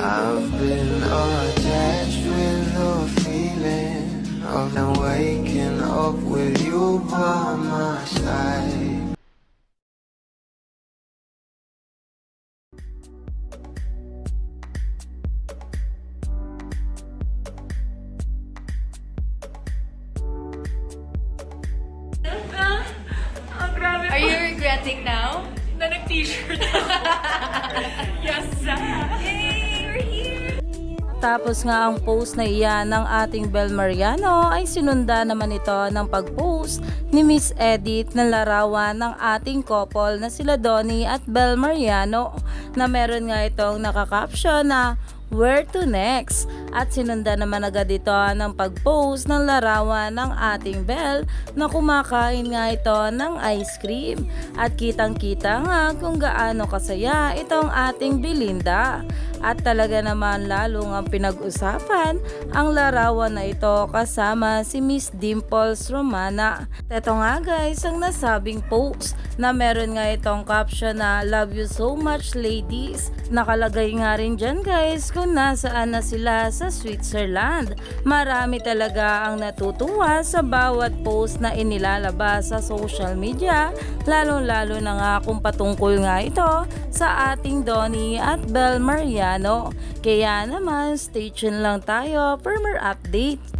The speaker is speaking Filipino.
I've been attached with the feeling of now waking up with you by my side. Are you regretting now? na nag-t-shirt yes, Yay, we're here! Tapos nga ang post na iyan ng ating Bel Mariano ay sinunda naman ito ng pag-post ni Miss Edith na larawan ng ating couple na sila Donnie at Bel Mariano na meron nga itong nakakaption na Where to next? At sinunda naman agad ito ng pag-post ng larawan ng ating Bel na kumakain nga ito ng ice cream. At kitang-kita nga kung gaano kasaya itong ating Belinda. At talaga naman lalong ang pinag-usapan ang larawan na ito kasama si Miss Dimples Romana. Ito nga guys ang nasabing post na meron nga itong caption na Love you so much ladies. Nakalagay nga rin dyan guys kung nasaan na sila sa Switzerland. Marami talaga ang natutuwa sa bawat post na inilalabas sa social media lalong lalo na nga kung patungkol nga ito sa ating Donnie at Bel Mariano. Kaya naman stay tuned lang tayo for more update.